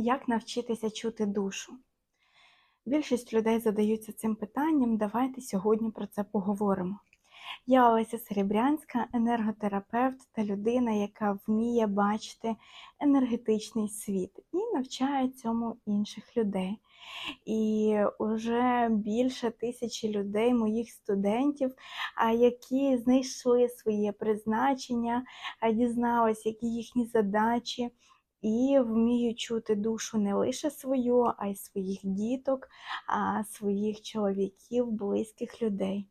Як навчитися чути душу? Більшість людей задаються цим питанням. Давайте сьогодні про це поговоримо. Я Олеся Серебрянська, енерготерапевт та людина, яка вміє бачити енергетичний світ і навчає цьому інших людей. І вже більше тисячі людей, моїх студентів, які знайшли своє призначення, а, дізнались, які їхні задачі, і вміють чути душу не лише свою, а й своїх діток, а своїх чоловіків, близьких людей.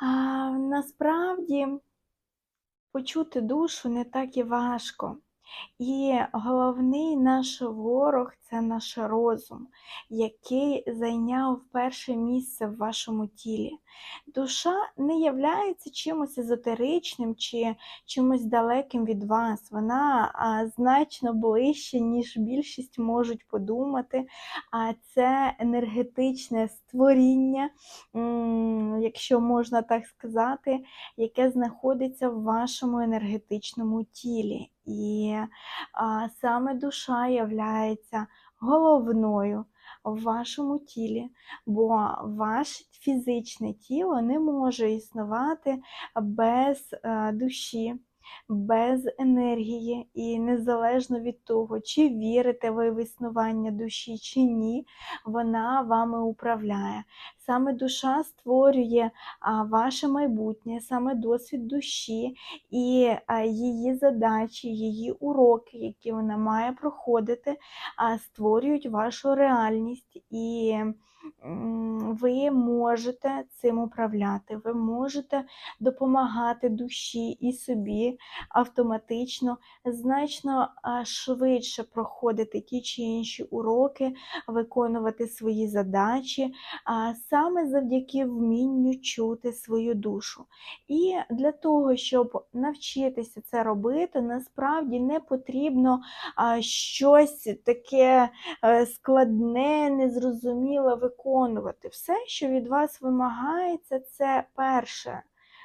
А, насправді почути душу не так і важко. І головний наш ворог це наш розум, який зайняв перше місце в вашому тілі. Душа не являється чимось езотеричним чи чимось далеким від вас. Вона значно ближче, ніж більшість можуть подумати. А це енергетичне створіння, якщо можна так сказати, яке знаходиться в вашому енергетичному тілі. І саме душа являється головною в вашому тілі, бо ваше фізичне тіло не може існувати без е, душі. Без енергії, і незалежно від того, чи вірите ви в існування душі, чи ні, вона вами управляє. Саме душа створює ваше майбутнє, саме досвід душі і її задачі, її уроки, які вона має проходити, створюють вашу реальність. І ви можете цим управляти, ви можете допомагати душі і собі автоматично, значно швидше проходити ті чи інші уроки, виконувати свої задачі, саме завдяки вмінню чути свою душу. І для того, щоб навчитися це робити, насправді не потрібно щось таке е, складне, незрозуміле виконувати. Все, що від вас вимагається, це перше.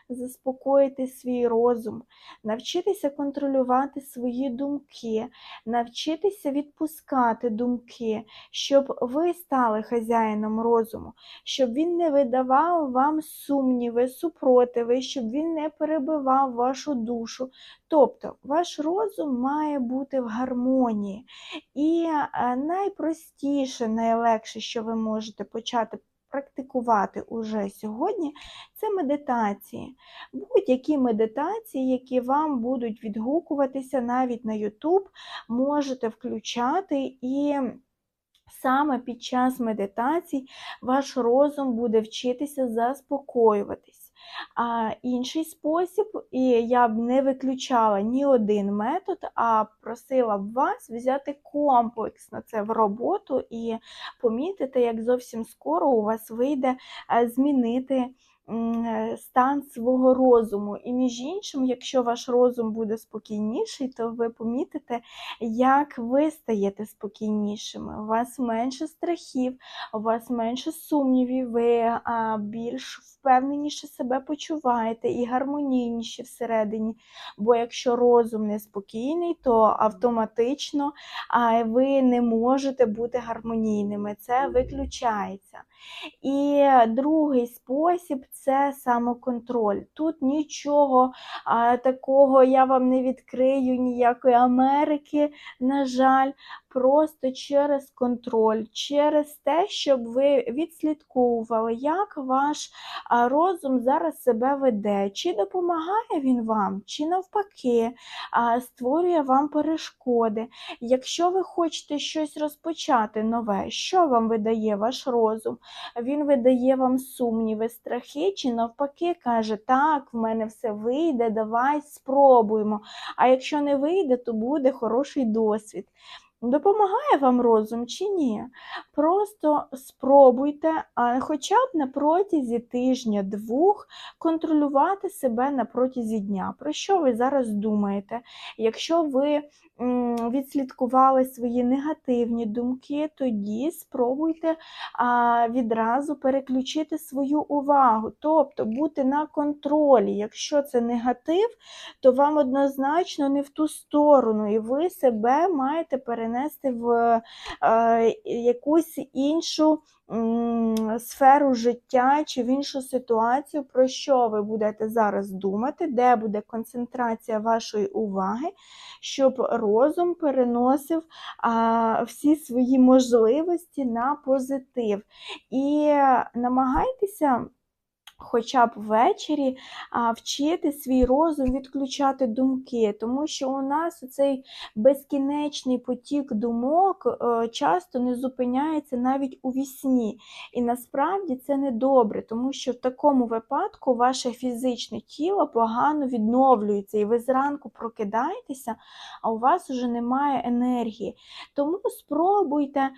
Заспокоїти свій розум, навчитися контролювати свої думки, навчитися відпускати думки, щоб ви стали хазяїном розуму, щоб він не видавав вам сумніви, супротиви, щоб він не перебивав вашу душу. Тобто ваш розум має бути в гармонії. І е, найпростіше, найлегше, що ви можете почати практикувати уже сьогодні, це медитації. Будь-які медитації, які вам будуть відгукуватися навіть на YouTube, можете включати і. Саме під час медитацій ваш розум буде вчитися заспокоюватись. А інший спосіб, і я б не виключала ні один метод, а просила б вас взяти комплексно це в роботу і помітити, як зовсім скоро у вас вийде е, змінити стан свого розуму. І між іншим, якщо ваш розум буде спокійніший, то ви помітите, як ви стаєте спокійнішими. У вас менше страхів, у вас менше сумнівів, ви більш впевненіше себе почуваєте і гармонійніші всередині. Бо якщо розум неспокійний, то автоматично ви не можете бути гармонійними. Це виключається. І другий спосіб це самоконтроль. Тут нічого а, такого я вам не відкрию, ніякої Америки, на жаль, просто через контроль, через те, щоб ви відслідковували, як ваш розум зараз себе веде, чи допомагає він вам, чи навпаки, створює вам перешкоди. Якщо ви хочете щось розпочати нове, що вам видає ваш розум? Він видає вам сумніви, страхи, чи навпаки каже, так, в мене все вийде, давай спробуємо. А якщо не вийде, то буде хороший досвід. Допомагає вам розум чи ні? Просто спробуйте, хоча б на протязі тижня-двох контролювати себе на протязі дня. Про що ви зараз думаєте? Якщо ви відслідкували свої негативні думки, тоді спробуйте відразу переключити свою увагу, тобто бути на контролі. Якщо це негатив, то вам однозначно не в ту сторону, і ви себе маєте перенести в е, якусь іншу сферу життя чи в іншу ситуацію, про що ви будете зараз думати, де буде концентрація вашої уваги, щоб розум переносив всі свої можливості на позитив. І намагайтеся. Хоча б ввечері вчити свій розум відключати думки, тому що у нас цей безкінечний потік думок е, часто не зупиняється навіть у вісні. І насправді це не добре, тому що в такому випадку ваше фізичне тіло погано відновлюється, і ви зранку прокидаєтеся, а у вас вже немає енергії. Тому спробуйте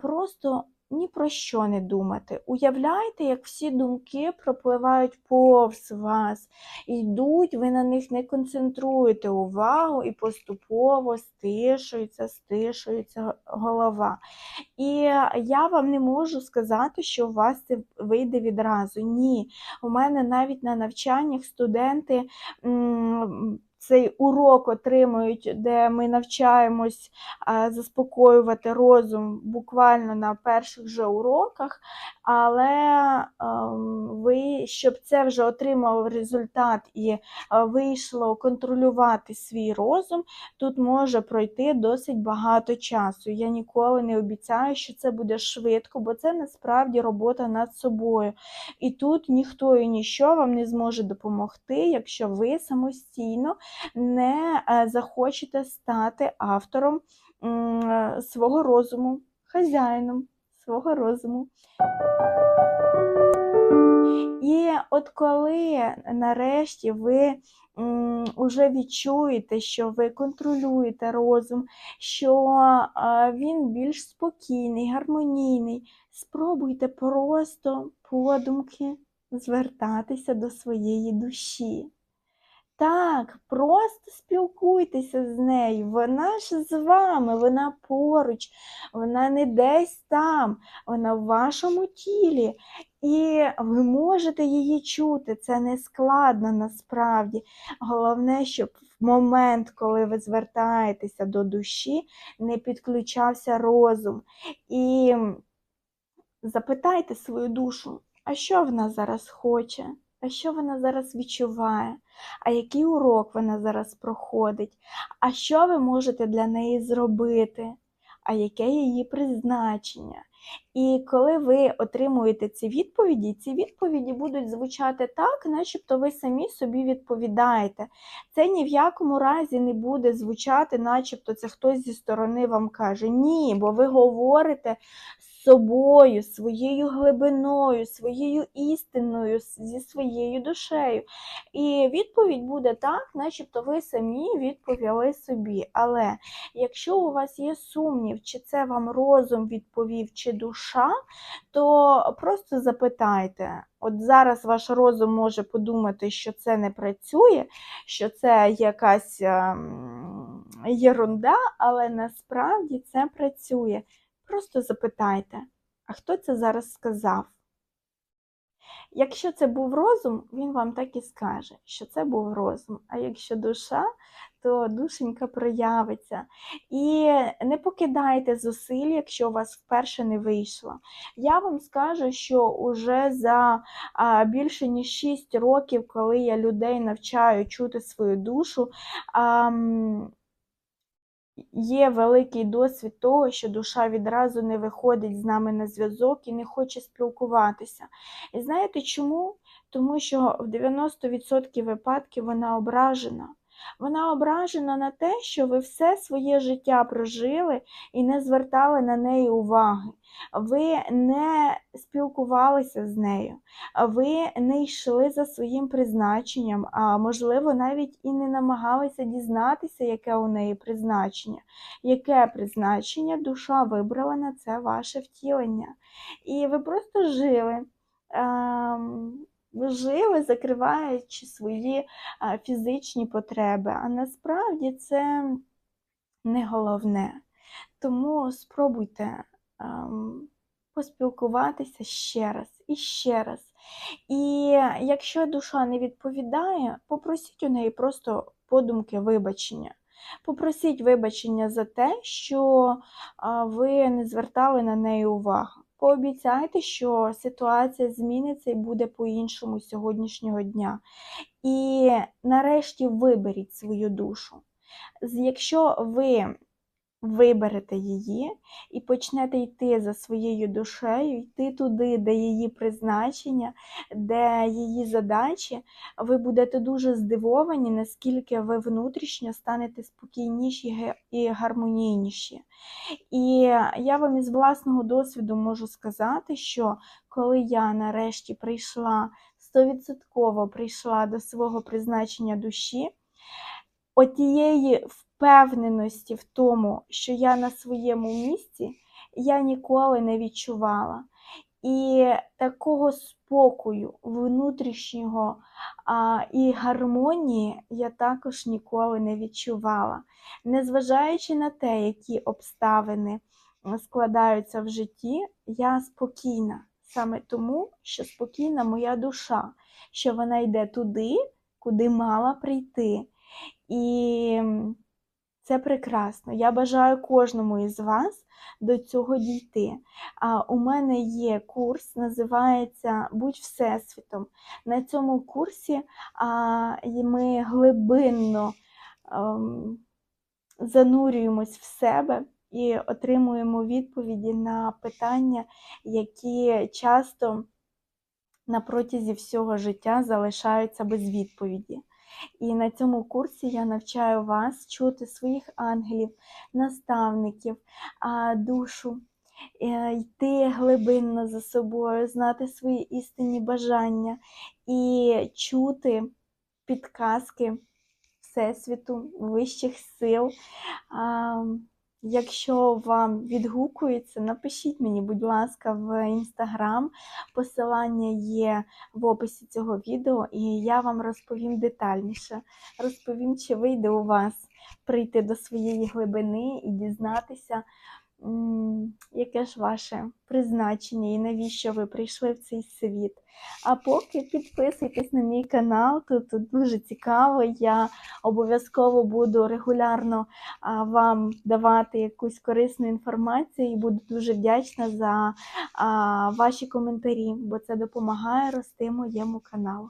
просто ні про що не думати. Уявляйте, як всі думки пропливають повз вас, йдуть, ви на них не концентруєте увагу і поступово стишується, стишується голова. І я вам не можу сказати, що у вас це вийде відразу. Ні. У мене навіть на навчаннях студенти. м, Цей урок отримують, де ми навчаємось заспокоювати розум буквально на перших же уроках, але ви, щоб це вже отримав результат і вийшло контролювати свій розум, тут може пройти досить багато часу. Я ніколи не обіцяю, що це буде швидко, бо це насправді робота над собою. І тут ніхто і ніщо вам не зможе допомогти, якщо ви самостійно не е, захочете стати автором е, свого розуму, хазяїном свого розуму. І от коли нарешті ви м, уже відчуєте, що ви контролюєте розум, що він більш спокійний, гармонійний, спробуйте просто подумки звертатися до своєї душі. Так, просто спілкуйтеся з нею. Вона ж з вами, вона поруч, вона не десь там, вона в вашому тілі. І ви можете її чути. Це не складно насправді. Головне, щоб в момент, коли ви звертаєтеся до душі, не підключався розум. І запитайте свою душу, а що вона зараз хоче? А що вона зараз відчуває? А який урок вона зараз проходить? А що ви можете для неї зробити? А яке її призначення? І коли ви отримуєте ці відповіді, ці відповіді будуть звучати так, начебто ви самі собі відповідаєте. Це ні в якому разі не буде звучати, начебто це хтось зі сторони вам каже. Ні, бо ви говорите собою, своєю глибиною, своєю істиною, зі своєю душею. І відповідь буде так, начебто ви самі відповіли собі. Але якщо у вас є сумнів, чи це вам розум відповів, чи душа, то просто запитайте. От зараз ваш розум може подумати, що це не працює, що це якась ем, єрунда, але насправді це працює. Просто запитайте, а хто це зараз сказав? Якщо це був розум, він вам так і скаже, що це був розум. А якщо душа, то душенька проявиться. І не покидайте зусиль, якщо у вас вперше не вийшло. Я вам скажу, що уже за більше ніж 6 років, коли я людей навчаю чути свою душу, Є великий досвід того, що душа відразу не виходить з нами на зв'язок і не хоче спілкуватися. І знаєте чому? Тому що в 90% випадків вона ображена. Вона ображена на те, що ви все своє життя прожили і не звертали на неї уваги. Ви не спілкувалися з нею, ви не йшли за своїм призначенням, а можливо, навіть і не намагалися дізнатися, яке у неї призначення. Яке призначення душа вибрала на це ваше втілення. І ви просто жили. ем, жили, закриваючи свої фізичні потреби, а насправді це не головне. Тому спробуйте поспілкуватися ще раз і ще раз. І якщо душа не відповідає, попросіть у неї просто подумки вибачення. Попросіть вибачення за те, що ви не звертали на неї увагу. Пообіцяйте, що ситуація зміниться і буде по-іншому з сьогоднішнього дня. І нарешті виберіть свою душу. Якщо ви виберете її і почнете йти за своєю душею, йти туди, де її призначення, де її задачі, ви будете дуже здивовані, наскільки ви внутрішньо станете спокійніші і гармонійніші. І я вам із власного досвіду можу сказати, що коли я нарешті прийшла, стовідсотково прийшла до свого призначення душі, отієї впевненості в тому, що я на своєму місці, я ніколи не відчувала. І такого спокою, внутрішнього а, і гармонії я також ніколи не відчувала. Незважаючи на те, які обставини складаються в житті, я спокійна. Саме тому, що спокійна моя душа, що вона йде туди, куди мала прийти. І це прекрасно. Я бажаю кожному із вас до цього дійти. А у мене є курс, називається Будь Всесвітом. На цьому курсі а, ми глибинно ем, занурюємось в себе і отримуємо відповіді на питання, які часто на протязі всього життя залишаються без відповіді. І на цьому курсі я навчаю вас чути своїх ангелів, наставників, душу, е, йти глибинно за собою, знати свої істинні бажання і чути підказки Всесвіту, вищих сил. Якщо вам відгукується, напишіть мені, будь ласка, в інстаграм. Посилання є в описі цього відео, і я вам розповім детальніше. Розповім, чи вийде у вас прийти до своєї глибини і дізнатися, яке ж ваше призначення і навіщо ви прийшли в цей світ. А поки підписуйтесь на мій канал, тут, дуже цікаво. Я обов'язково буду регулярно вам давати якусь корисну інформацію і буду дуже вдячна за ваші коментарі, бо це допомагає рости моєму каналу.